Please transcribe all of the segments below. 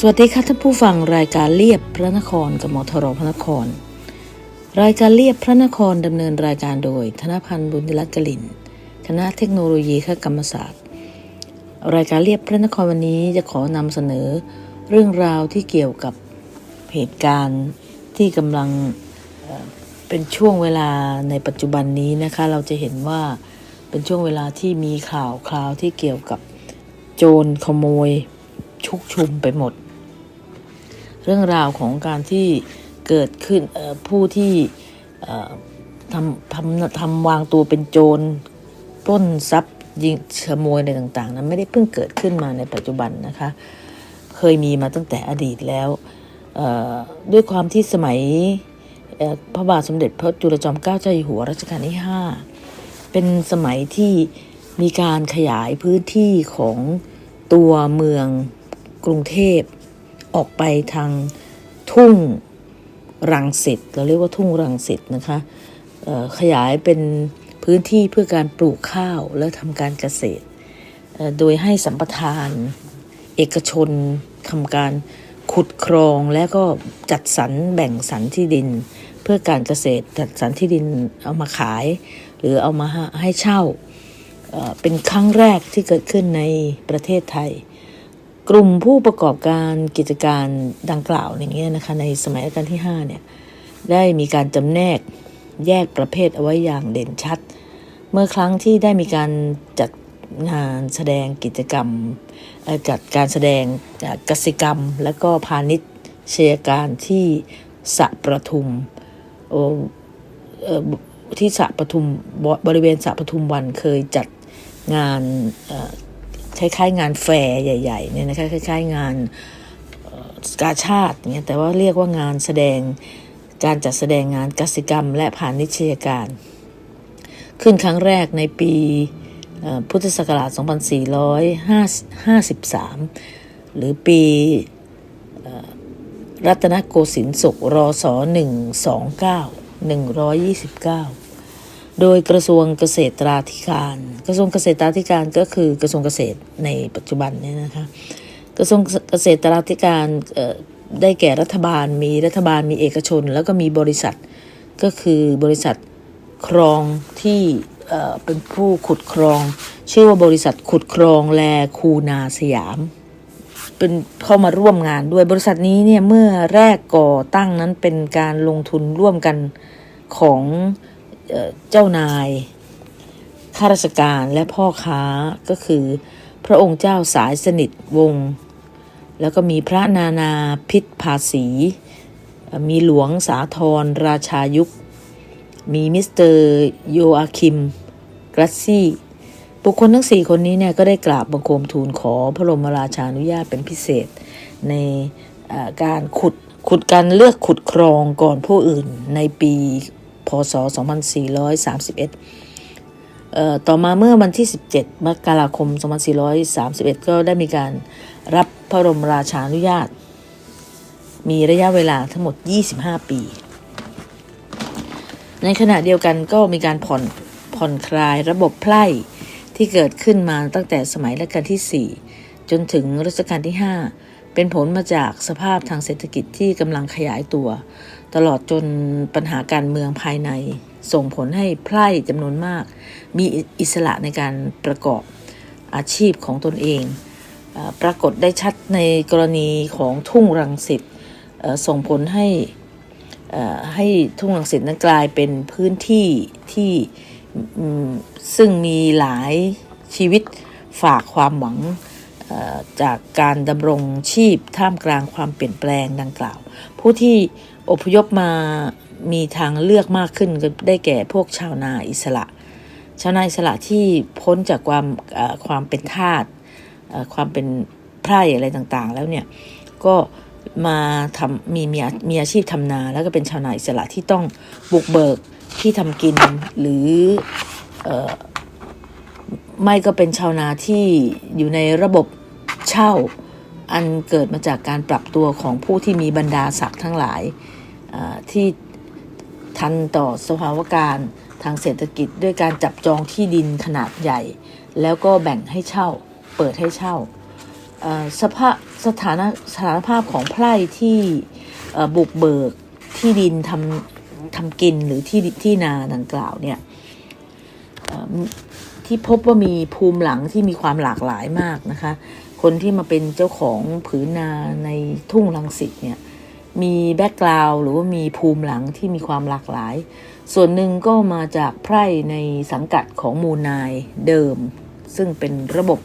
สวัสดีค่ะท่านผู้ฟังรายการเลียบพระนครกับหมอทรพระนคร รายการเลียบพระนครดำเนินรายการโดย ธนพันธ์บุญรัตน์กลินคณะเทคโนโลยีคกรรมศาสตร์ รายการเลียบพระนครวันนี้จะขอนำเสนอเรื่องราวที่เกี่ยวกับเหตุการณ์ที่กำลังเป็นช่วงเวลาในปัจจุบันนี้นะคะ เราจะเห็นว่าเป็นช่วงเวลาที่มีข่าวคราวที่เกี่ยวกับโจรขโมยชุกชุมไปหมด เรื่องราวของการที่เกิดขึ้นผู้ที่ทำทำทำวางตัวเป็นโจรปล้นทรัพย์ยิงขโมยอะไรต่างๆนั้นไม่ได้เพิ่งเกิดขึ้นมาในปัจจุบันนะคะ เคยมีมาตั้งแต่อดีตแล้วด้วยความที่สมัยพระบาทสมเด็จพระจุลจอมเกล้าเจ้าอยู่หัวรัชกาลที่ 5 เป็นสมัยที่มีการขยายพื้นที่ของตัวเมืองกรุงเทพ ออกไปทางทุ่งรังสิตเราเรียกว่าทุ่งรังสิตนะคะขยายเป็นพื้นที่เพื่อการปลูกข้าวและทำการเกษตร โดยให้สัมปทาน เอกชนทำการขุดครองและก็จัดสรรแบ่งสรรที่ดิน เพื่อการเกษตรจัดสรรที่ดินเอามาขาย หรือเอามาให้เช่าเป็นครั้งแรกที่เกิดขึ้นในประเทศไทย กลุ่มผู้ประกอบการกิจการดังกล่าวอย่างเงี้ยนะคะในสมัยรัชกาลที่5เนี่ยได้มีการจำแนกแยกประเภทเอาไว้อย่างเด่นชัด เมื่อครั้งที่ได้มีการจัดงานแสดงกิจกรรมจัดการแสดงจากกสิกรรม และก็พาณิชเชยการที่สระประทุมที่สระประทุมบริเวณสระประทุมวันเคยจัดงาน คล้ายๆ งานแฟร์ใหญ่ๆเนี่ยนะคะคล้ายๆ งานกาชาติเนี่ยแต่ว่าเรียกว่างานแสดงการจัดแสดงงานกสิกรรม และพาณิชยการ ขึ้นครั้งแรกในปีพุทธศักราช 2453 หรือปีรัตนโกสินทร์ศกรศ129 129 โดยกระทรวงเกษตราธิการ กระทรวงเกษตราธิการก็คือกระทรวงเกษตรในปัจจุบันเนี่ยนะคะ กระทรวงเกษตราธิการได้แก่รัฐบาลมีรัฐบาลมีเอกชน แล้วก็มีบริษัทก็คือบริษัทครองที่เอ่อเป็นผู้ขุดครอง ชื่อว่าบริษัทขุดครองแลคูนาสยาม เป็นเข้ามาร่วมงานด้วยบริษัทนี้เนี่ยเมื่อแรกก่อตั้งนั้นเป็นการลงทุนร่วมกันของ เจ้านายข้าราชการและพ่อค้าก็คือ พระองค์เจ้าสายสนิทวงศ์แล้วก็มีพระนานาพิษภาษี มีหลวงสาธรราชายุค มีมิสเตอร์โยอาคิมกรัสซี่ บุคคลทั้งสี่คนนี้เนี่ยก็ได้กราบบังคมทูลขอพระบรมราชานุญาตเป็นพิเศษ ในการขุดขุดการเลือกขุดครองก่อนผู้อื่นในปี พศ 2431 ต่อมาเมื่อวันที่ 17 มกราคม 2431 ก็ได้มีการรับพระบรมราชานุญาต มีระยะเวลาทั้งหมด 25 ปี ในขณะเดียวกันก็มีการผ่อนผ่อนคลายระบบไพร่ที่เกิดขึ้นมาตั้งแต่สมัยรัชกาลที่ 4 จนถึงรัชกาลที่ 5 เป็นผลมาจากสภาพทางเศรษฐกิจที่กำลังขยายตัว ตลอดจนปัญหาการเมืองภายใน ส่งผลให้ไพร่จำนวนมาก มีอิสระในการประกอบอาชีพของตนเอง ปรากฏได้ชัดในกรณีของทุ่งรังสิตส่งผลให้ให้ทุ่งรังสิตนั้นกลายเป็นพื้นที่ที่ซึ่งมีหลายชีวิตฝากความหวังจากการดำรงชีพท่ามกลางความเปลี่ยนแปลงดังกล่าว ผู้ที่ อพยพมามีทางเลือกมากขึ้นก็ได้แก่พวกชาวนาอิสระ ชาวนาอิสระที่พ้นจากความความเป็นทาสความเป็นไพร่อะไรต่างๆ แล้วเนี่ยก็มาทำมีมีอามีอาชีพทำนาแล้วก็เป็นชาวนาอิสระที่ต้องบุกเบิกที่ทำกินหรืออไม่ก็เป็นชาวนาที่อยู่ในระบบเช่าอันเกิดมาจากการปรับตัวของผู้ที่มีบรรดาศักดิ์ทั้งหลาย ที่ทันต่อสภาวการทางเศรษฐกิจด้วยการจับจองที่ดินขนาดใหญ่ แล้วก็แบ่งให้เช่า เปิดให้เช่าสภาพสถานะสถานภาพของไพร่ที่บุกเบิกที่ดินทำทำกินหรือที่ที่นาดังกล่าวเนี่ยที่พบว่ามีภูมิหลังที่มีความหลากหลายมากนะคะ คนที่มาเป็นเจ้าของผืนนาในทุ่งลังสิตเนี่ย มีแบ็กกราวด์หรือว่ามีภูมิหลังที่มีความหลากหลาย ส่วนหนึ่งก็มาจากไพร่ในสังกัดของมูนายเดิม ซึ่งเป็นระบบ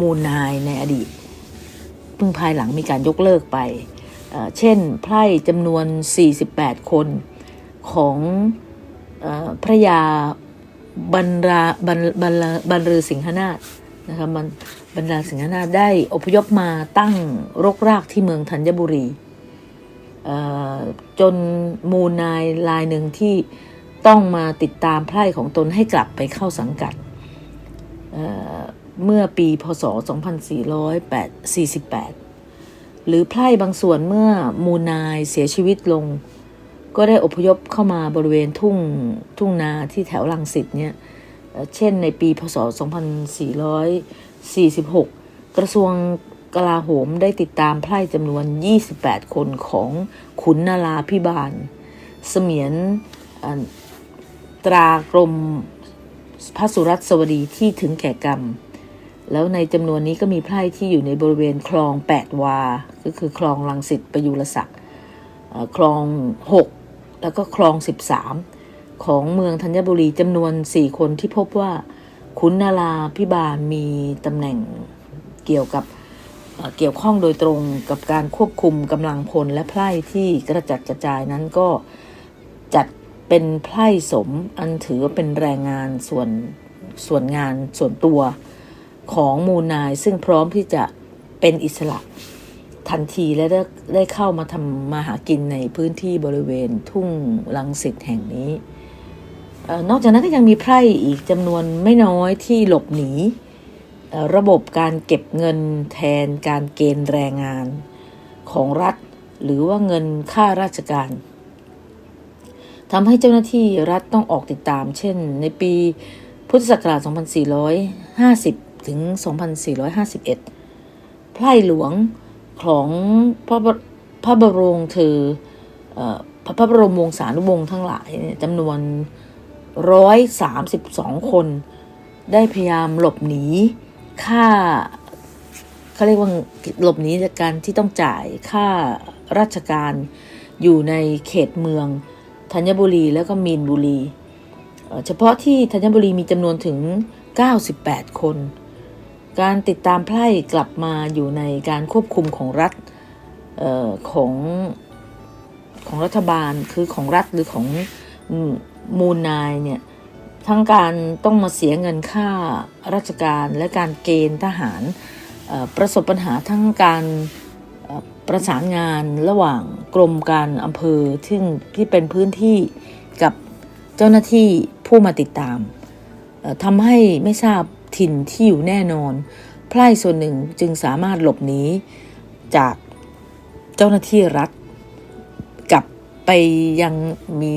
มูนายในอดีตเพิ่งภายหลังมีการยกเลิกไป เช่นไพร่จำนวน 48 คนของอพระยาบรรราบรรบรรลาบรรลือสิงหนาถนะคะมันบรรดาสิงหนาถได้อพยพมาตั้งรกรากที่เมืองธัญบุรี จนมูนายลายหนึ่งที่ต้องมาติดตามไพร่ของตนให้กลับไปเข้าสังกัดเเมื่อปีพศ 2448 หรือไพร่บางส่วนเมื่อมูนายเสียชีวิตลง ก็ได้อพยพเข้ามาบริเวณทุ่งทุ่งนาที่แถวลังสิตเนี่ยเเช่นในปีพศ 2446 กระทรวง กลาโหมได้ติดตามไพร่จำนวน 28 คนของขุนนาราพิบาล เสมียนตรากรมพระสุรัตนสวดีที่ถึงแก่กรรม แล้วในจำนวนนี้ก็มีไพร่ที่อยู่ในบริเวณคลอง 8 วา ก็คือคลองลังสิตประยุรศักดิ์คลอง 6 แล้วก็คลอง 13 ของเมืองธัญบุรีจำนวน 4 คนที่พบว่าขุนนาราพิบาลมีตำแหน่งเกี่ยวกับ เกี่ยวข้องโดยตรงกับการควบคุมกำลังพลและไพร่ที่กระจัดกระจายนั้นก็จัดเป็นไพร่สมอันถือว่าเป็นแรงงานส่วนส่วนงานส่วนตัวของมูนายซึ่งพร้อมที่จะเป็นอิสระทันทีและได้ได้เข้ามาทำมาหากินในพื้นที่บริเวณทุ่งลังสิตแห่งนี้ นอกจากนั้นก็ยังมีไพร่อีกจำนวนไม่น้อยที่หลบหนี ระบบการเก็บเงินแทนการเกณฑ์แรงงานของรัฐ หรือว่าเงินค่าราชการทำให้เจ้าหน้าที่รัฐต้องออกติดตาม เช่น ในปีพุทธศักราช 2450 ถึง 2451 ไพร่หลวงของพระพระบรมเธอเออพระพระบรมวงศานุวงศ์ทั้งหลายเนี่ยจำนวน 132 คน ได้พยายามหลบหนี ค่าเขาเรียกว่าหลบหนีจากการที่ต้องจ่ายค่าราชการอยู่ในเขตเมืองธัญบุรีแล้วก็มีนบุรี เฉพาะที่ธัญบุรีมีจำนวนถึง 98 คน การติดตามไพร่กลับมาอยู่ในการควบคุมของรัฐออของของรัฐบาลคือของรัฐหรือของมูลนายเนี่ย ทั้งการต้องมาเสียเงินค่าราชการและการเกณฑ์ทหารประสบปัญหาทั้งการประสานงานระหว่างกรมการอำเภอที่งที่เป็นพื้นที่กับเจ้าหน้าที่ผู้มาติดตามทำให้ไม่ทราบถิ่นที่อยู่แน่นอน ไพร่ส่วนหนึ่งจึงสามารถหลบหนีจากเจ้าหน้าที่รัฐ กลับไปยังมี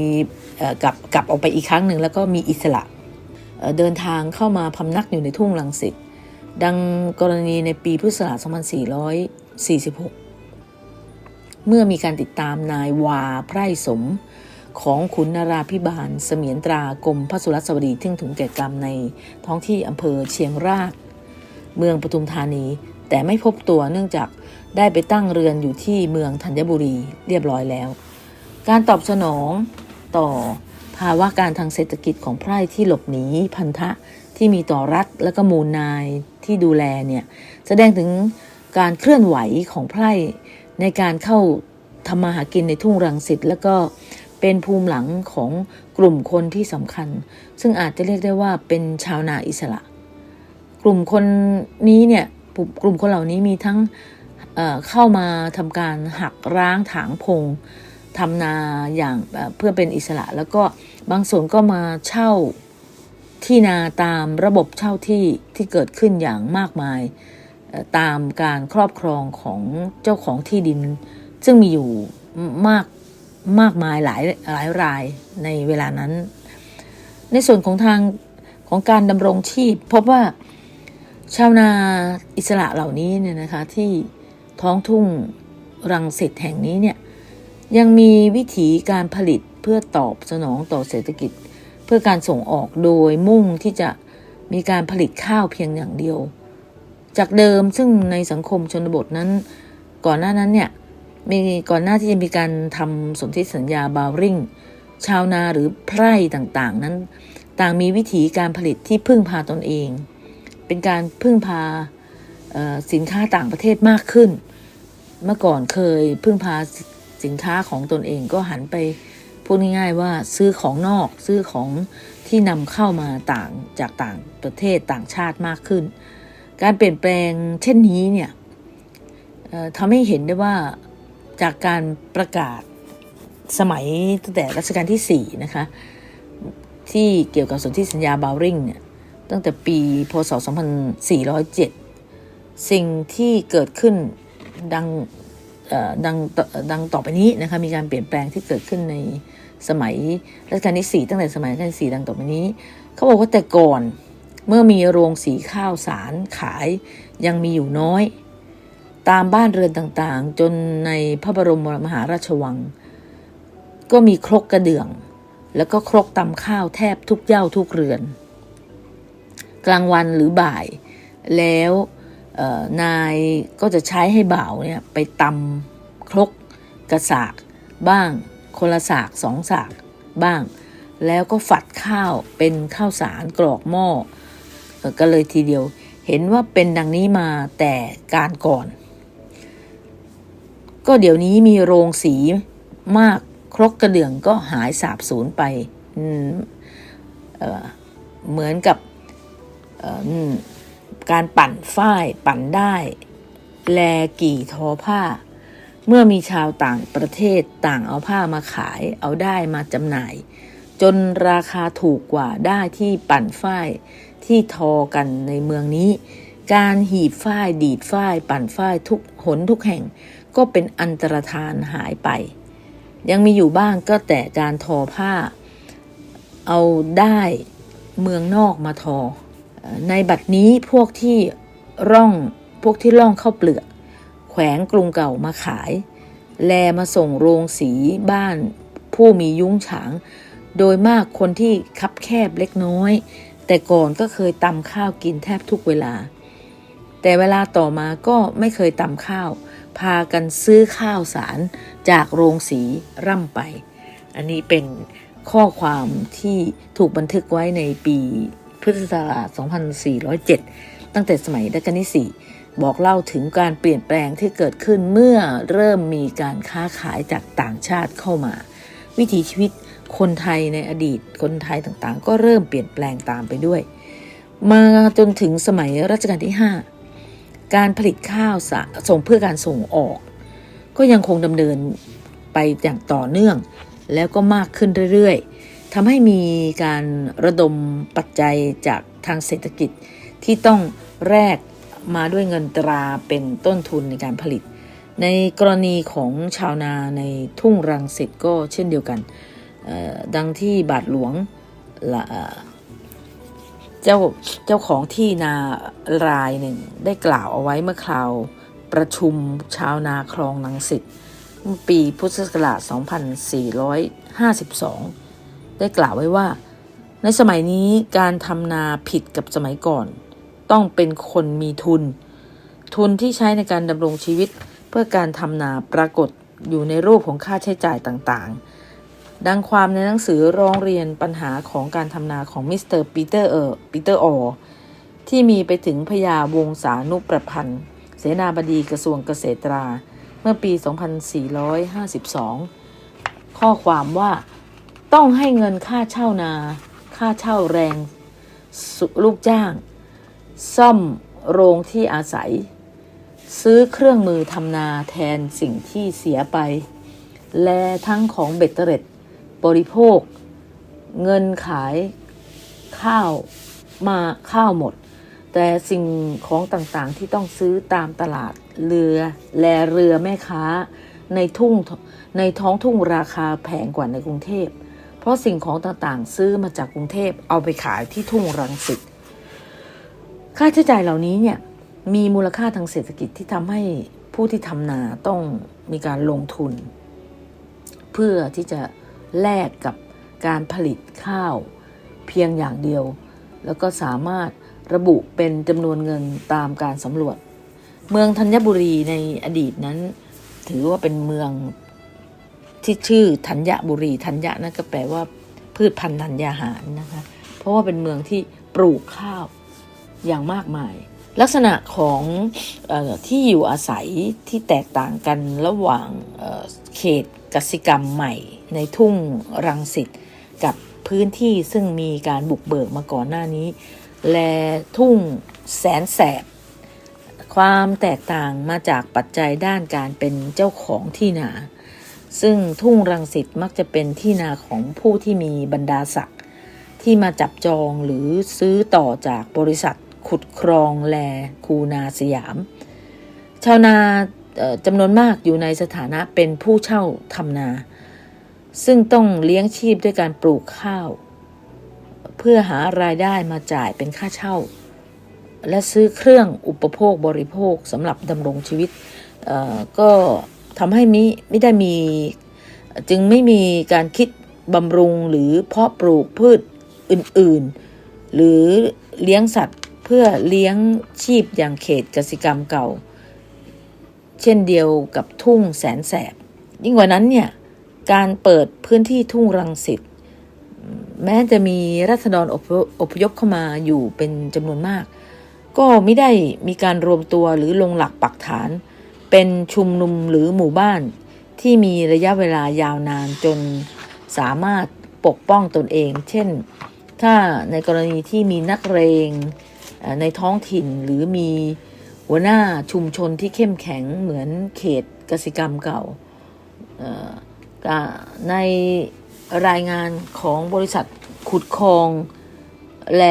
กลับกลับออกไปอีกครั้งหนึ่งแล้วก็มีอิสระเเดินทางเข้ามาพำนักอยู่ในทุ่งลังสิตดังกรณีในปีพุทธศักราช2446 เมื่อมีการติดตามนายวาไพร่สมของขุนนราพิบาล เสมียนตรากรมพระสุรสวดีที่ถึงแก่กรรมในท้องที่อำเภอเชียงราก เมืองปทุมธานี แต่ไม่พบตัวเนื่องจากได้ไปตั้งเรือนอยู่ที่เมืองธัญบุรีเรียบร้อยแล้ว การตอบสนอง ต่อภาวะการทางเศรษฐกิจของไพร่ที่หลบหนีพันธะที่มีต่อรัฐและก็มูลนายที่ดูแลเนี่ยแสดงถึงการเคลื่อนไหวของไพร่ในการเข้าทำมาหากินในทุ่งรังสิตแล้วก็เป็นภูมิหลังของกลุ่มคนที่สำคัญ ซึ่งอาจจะเรียกได้ว่าเป็นชาวนาอิสระ กลุ่มคนนี้เนี่ยกลุ่มคนเหล่านี้มีทั้งเเข้ามาทำการหักร้างถางพง ทำนาอย่างเพื่อเป็นอิสระ แล้วก็บางส่วนก็มาเช่าที่นาตามระบบเช่าที่ที่เกิดขึ้นอย่างมากมายตามการครอบครองของเจ้าของที่ดิน ซึ่งมีอยู่มากมากมายหลายหลายรายในเวลานั้น ในส่วนของทางของการดำรงชีพ พบว่าชาวนาอิสระเหล่านี้เนี่ยนะคะที่ท้องทุ่งรังสิตแห่งนี้เนี่ย ยังมีวิธีการผลิตเพื่อตอบสนองต่อเศรษฐกิจ เพื่อการส่งออกโดยมุ่งที่จะมีการผลิตข้าวเพียงอย่างเดียว จากเดิมซึ่งในสังคมชนบทนั้น ก่อนหน้านั้นเนี่ยมีก่อนหน้าที่จะมีการทำสนธิสัญญาบาวริงชาวนาหรือไพร่ต่างๆ นั้น ต่างมีวิธีการผลิตที่พึ่งพาตนเอง เป็นการพึ่งพาสินค้าต่างประเทศมากขึ้น เมื่อก่อนเคยพึ่งพา สินค้าของตนเองก็หันไปพูดง่ายๆว่าซื้อของนอกซื้อของที่นำเข้ามาต่างจากต่างประเทศต่างชาติมากขึ้น การเปลี่ยนแปลงเช่นนี้เนี่ยทำให้เห็นได้ว่าจากการประกาศสมัยตั้งแต่รัชกาลที่4นะคะที่เกี่ยวกับสนธิสัญญาบาวริงเนี่ยตั้งแต่ปีพศ 2407 สิ่งที่เกิดขึ้นดัง ดังต่อดังต่อไปนี้นะคะมีการเปลี่ยนแปลงที่เกิดขึ้นในสมัยรัชกาลที่4ตั้งแต่สมัยรัชกาลที่4ดังต่อไปนี้ เขาบอกว่าแต่ก่อนเมื่อมีโรงสีข้าวสารขายยังมีอยู่น้อย ตามบ้านเรือนต่างๆ จนในพระบรมมหาราชวัง ก็มีครกกระเดื่อง แล้วก็ครกตำข้าวแทบทุกเย้าทุกเรือน กลางวันหรือบ่าย แล้ว นายก็จะใช้ให้บ่าวเนี่ยไปตำครกกระสากบ้าง คนละสากสองสากบ้าง แล้วก็ฝัดข้าวเป็นข้าวสารกรอกหม้อก็เลยทีเดียวเห็นว่าเป็นดังนี้มาแต่การก่อน ก็เดี๋ยวนี้มีโรงสีมากครกกระเดื่องก็หายสาบสูญไปเเหมือนกับ การปั่นฝ้ายปั่นได้ แลกี่ทอผ้า เมื่อมีชาวต่างประเทศต่างเอาผ้ามาขาย เอาได้มาจำหน่าย จนราคาถูกกว่าได้ที่ปั่นฝ้ายที่ทอกันในเมืองนี้ การหีบฝ้ายดีดฝ้ายปั่นฝ้ายทุกหนทุกแห่ง ก็เป็นอันตรธานหายไป ยังมีอยู่บ้างก็แต่การทอผ้า เอาได้เมืองนอกมาทอเอ่อ ในบัดนี้พวกที่ร่องพวกที่ร่องเข้าเปลือก แขวงกรุงเก่ามาขาย แลมาส่งโรงสีบ้านผู้มียุ้งฉาง โดยมากคนที่คับแคบเล็กน้อย แต่ก่อนก็เคยตำข้าวกินแทบทุกเวลา แต่เวลาต่อมาก็ไม่เคยตำข้าว พากันซื้อข้าวสารจากโรงสีร่ำไป อันนี้เป็นข้อความที่ถูกบันทึกไว้ในปี พุทธศักราช 2407 ตั้งแต่สมัยรัชกาลที่4บอกเล่าถึงการเปลี่ยนแปลงที่เกิดขึ้นเมื่อเริ่มมีการค้าขายจากต่างชาติเข้ามา วิถีชีวิตคนไทยในอดีตคนไทยต่างๆ ก็เริ่มเปลี่ยนแปลงตามไปด้วย มาจนถึงสมัยรัชกาลที่ 5 การผลิตข้าวสะส่งเพื่อการส่งออก ก็ยังคงดำเนินไปอย่างต่อเนื่อง แล้วก็มากขึ้นเรื่อยๆ ทำให้มีการระดมปัจจัยจากทางเศรษฐกิจที่ต้องแลกมาด้วยเงินตราเป็นต้นทุนในการผลิต ในกรณีของชาวนาในทุ่งรังสิตก็เช่นเดียวกัน ดังที่บาทหลวงลเจ้าเจ้าของที่นารายหนึ่งได้กล่าวเอาไว้เมื่อคราวประชุมชาวนาคลองลังสิตปีพุทธศักราช 2452 ได้กล่าวไว้ว่า ในสมัยนี้การทำนาผิดกับสมัยก่อน ต้องเป็นคนมีทุน ทุนที่ใช้ในการดำรงชีวิต เพื่อการทำนาปรากฏอยู่ในรูปของค่าใช้จ่ายต่างๆ ดังความในหนังสือร้องเรียนปัญหาของการทำนาของมิสเตอร์ปีเตอร์เออร์ปีเตอร์ออที่มีไปถึงพญาวงศานุประพันธ์ เสนาบดีกระทรวงเกษตรา เมื่อปี 2452 ข้อความว่า ต้องให้เงินค่าเช่านา ค่าเช่าแรง ลูกจ้าง ซ่อมโรงที่อาศัย ซื้อเครื่องมือทำนาแทนสิ่งที่เสียไป และทั้งของเบ็ดเตร็ด บริโภค เงินขายข้าวมาข้าวหมด แต่สิ่งของต่างๆที่ต้องซื้อตามตลาดเรือแลเรือแม่ค้าในทุ่งในท้องทุ่งราคาแพงกว่าในกรุงเทพ เพราะสิ่งของต่างๆ ซื้อมาจากกรุงเทพเอาไปขายที่ทุ่งรังสิตค่าใช้จ่ายเหล่านี้เนี่ยมีมูลค่าทางเศรษฐกิจที่ทำให้ผู้ที่ทำนาต้องมีการลงทุน เพื่อที่จะแลกกับการผลิตข้าวเพียงอย่างเดียว แล้วก็สามารถระบุเป็นจำนวนเงินตามการสำรวจ เมืองธัญบุรีในอดีตนั้น ถือว่าเป็นเมือง ที่ชื่อธัญบุรีธัญญะนั่นก็แปลว่าพืชพันธุ์ธัญญาหารนะคะ เพราะว่าเป็นเมืองที่ปลูกข้าวอย่างมากมาย ลักษณะของออที่อยู่อาศัยที่แตกต่างกันระหว่างเเขตกสิกรรมใหม่ ในทุ่งรังสิตกับพื้นที่ซึ่งมีการบุกเบิกมาก่อนหน้านี้ และทุ่งแสนแสบ ความแตกต่างมาจากปัจจัยด้านการเป็นเจ้าของที่นา ซึ่งทุ่งรังสิตมักจะเป็นที่นาของผู้ที่มีบรรดาศักดิ์ที่มาจับจองหรือซื้อต่อจากบริษัทขุดครองแลคูนาสยาม ชาวนาจำนวนมากอยู่ในสถานะเป็นผู้เช่าทำนา ซึ่งต้องเลี้ยงชีพด้วยการปลูกข้าว เพื่อหารายได้มาจ่ายเป็นค่าเช่า และซื้อเครื่องอุปโภคบริโภคสำหรับดำรงชีวิตก็ ทำให้มิไม่ได้มี จึงไม่มีการคิดบำรุงหรือเพาะปลูกพืชอื่นๆ หรือเลี้ยงสัตว์เพื่อเลี้ยงชีพอย่างเขตกสิกรรมเก่า เช่นเดียวกับทุ่งแสนแสบ ยิ่งกว่านั้นเนี่ยการเปิดพื้นที่ทุ่งรังสิตแม้จะมีรัษฎรอพอพยพเข้ามาอยู่เป็นจำนวนมาก ก็ไม่ได้มีการรวมตัวหรือลงหลักปักฐาน เป็นชุมนุมหรือหมู่บ้านที่มีระยะเวลายาวนานจนสามารถปกป้องตนเอง เช่น ถ้าในกรณีที่มีนักเรงในท้องถิ่นหรือมีหัวหน้าชุมชนที่เข้มแข็งเหมือนเขตกสิกรรมเก่า ในรายงานของบริษัทขุดคลองแล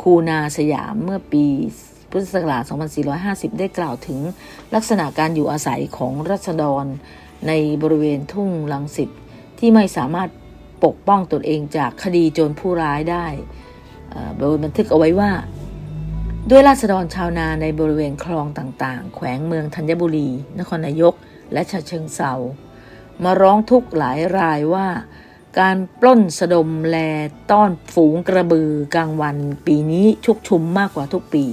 คูนาสยามเมื่อปี พุทธศักราช 2450 ได้กล่าวถึงลักษณะการอยู่อาศัยของรัษฎร ในบริเวณทุ่งลังสิตที่ไม่สามารถปกป้องตนเองจากคดีโจรผู้ร้ายได้โดยบันทึกเอาไว้ว่า ด้วยราษฎรชาวนาในบริเวณคลองต่างๆ แขวงเมืองธัญบุรี นครนายก และฉะเชิงเซามาร้องทุกข์หลายรายว่า การปล้นสะดมแลต้อนฝูงกระบือกลางวันปีนี้ชุกชุมมากกว่าทุกปี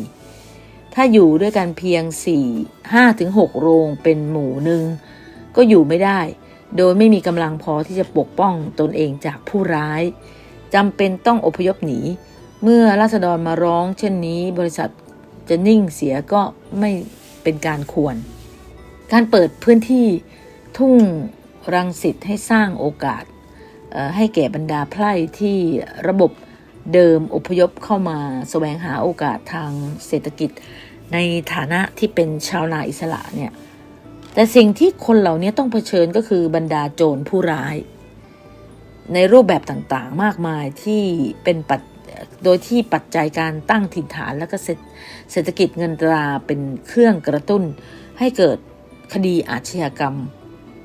ถ้าอยู่ด้วยกันเพียง 4 5ถึง6โรงเป็นหมู่หนึ่งก็อยู่ไม่ได้ โดยไม่มีกำลังพอที่จะปกป้องตนเองจากผู้ร้ายจำเป็นต้องอพยพหนี เมื่อราษฎรมาร้องเช่นนี้บริษัทจะนิ่งเสียก็ไม่เป็นการควร การเปิดพื้นที่ทุ่งรังสิตให้สร้างโอกาสให้แก่บรรดาไพร่ที่ระบบเดิมอพยพเข้ามาแสวงหาโอกาสทางเศรษฐกิจ ในฐานะที่เป็นชาวนาอิสระเนี่ยแต่สิ่งที่คนเหล่านี้ต้องเผชิญก็คือบรรดาโจรผู้ร้าย ในรูปแบบต่างๆมากมายที่เป็นปัจโดยที่ปัจจัยการตั้งถิ่นฐานและก็เศรษฐกิจเงินตราเป็นเครื่องกระตุ้น ให้เกิดคดีอาชญากรรม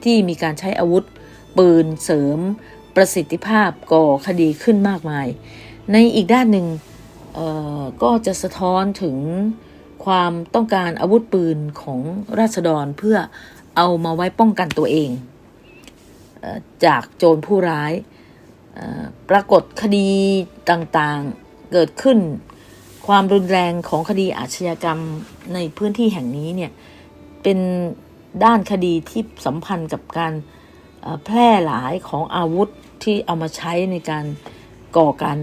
ที่มีการใช้อาวุธ ปืนเสริม ประสิทธิภาพก่อคดีขึ้นมากมาย ในอีกด้านหนึ่งก็จะสะท้อนถึง ความต้องการอาวุธปืนของราษฎรเพื่อเอามาไว้ป้องกันตัวเองจากโจรผู้ร้าย ปรากฏคดีต่างๆเกิดขึ้น ความรุนแรงของคดีอาชญากรรมในพื้นที่แห่งนี้เนี่ยเป็นด้านคดีที่สัมพันธ์กับการแพร่หลายของอาวุธที่เอามาใช้ในการก่อการ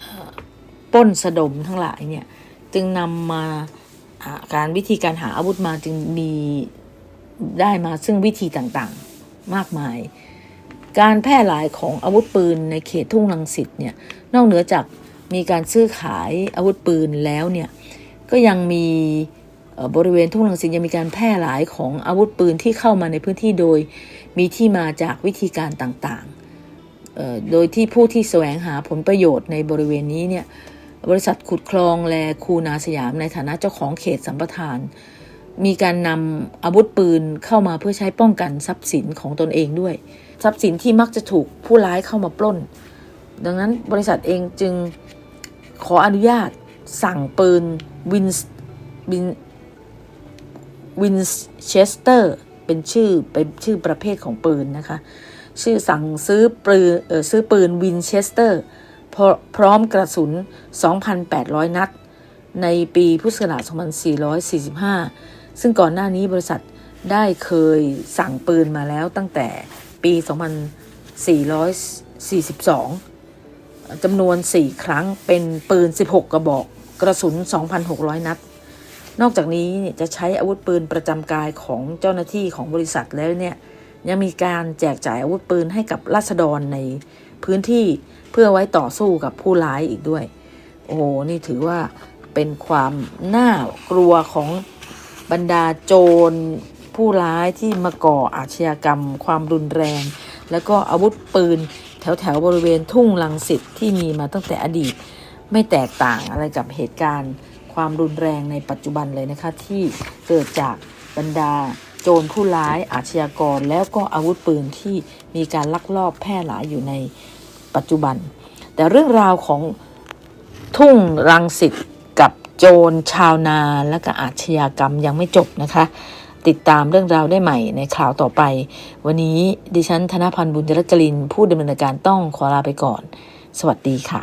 เอ่อปล้นสะดมทั้งหลายเนี่ย จึงนำมาอ่าการวิธีการหาอาวุธมาจึงมีได้มาซึ่งวิธีต่างๆมากมาย การแพร่หลายของอาวุธปืนในเขตทุ่งลังสิตเนี่ยนอกเหนือจากมีการซื้อขายอาวุธปืนแล้วเนี่ยก็ยังมีบริเวณทุ่งลังสิตยังมีการแพร่หลายของอาวุธปืนที่เข้ามาในพื้นที่โดย มีที่มาจากวิธีการต่างๆ โดยที่ผู้ที่แสวงหาผลประโยชน์ในบริเวณนี้เนี่ย บริษัทขุดคลองแลคูนาสยามในฐานะเจ้าของเขตสัมปทาน มีการนำอาวุธปืนเข้ามาเพื่อใช้ป้องกันทรัพย์สินของตนเองด้วย ทรัพย์สินที่มักจะถูกผู้ร้ายเข้ามาปล้น ดังนั้นบริษัทเองจึงขออนุญาตสั่งปืนวินวินวินเชสเตอร์เป็นชื่อเป็นชื่อประเภทของปืนนะคะ ชื่อสั่งซื้อปืนเออซื้อปืนวินเชสเตอร์ พร้อมกระสุน 2,800 นัด ในปีพุทธศักราช2445 ซึ่งก่อนหน้านี้บริษัทได้เคยสั่งปืนมาแล้วตั้งแต่ปี 2442 จำนวน 4 ครั้งเป็นปืน 16 กระบอกกระสุน 2,600 นัด นอกจากนี้จะใช้อาวุธปืนประจำกายของเจ้าหน้าที่ของบริษัทแล้วเนี่ยยังมีการแจกจ่ายอาวุธปืนให้กับราษฎรในพื้นที่ เพื่อไว้ต่อสู้กับผู้ร้ายอีกด้วย โอ้โหนี่ถือว่าเป็นความน่ากลัวของบรรดาโจรผู้ร้ายที่มาก่ออาชญากรรม ความรุนแรง แล้วก็อาวุธปืน แถวแถวบริเวณทุ่งลังสิตที่มีมาตั้งแต่อดีต ไม่แตกต่างอะไรกับเหตุการณ์ ความรุนแรงในปัจจุบันเลยนะคะ ที่เกิดจากบรรดาโจรผู้ร้ายอาชญากร แล้วก็อาวุธปืนที่มีการลักลอบแพร่หลายอยู่ใน ปัจจุบัน แต่เรื่องราวของทุ่งรังสิตกับโจรชาวนาและก็อาชญากรรมยังไม่จบนะคะ ติดตามเรื่องราวได้ใหม่ในข่าวต่อไป วันนี้ดิฉันธนพันธ์บุญจรัจริน ผู้ดำเนินการต้องขอลาไปก่อน สวัสดีค่ะ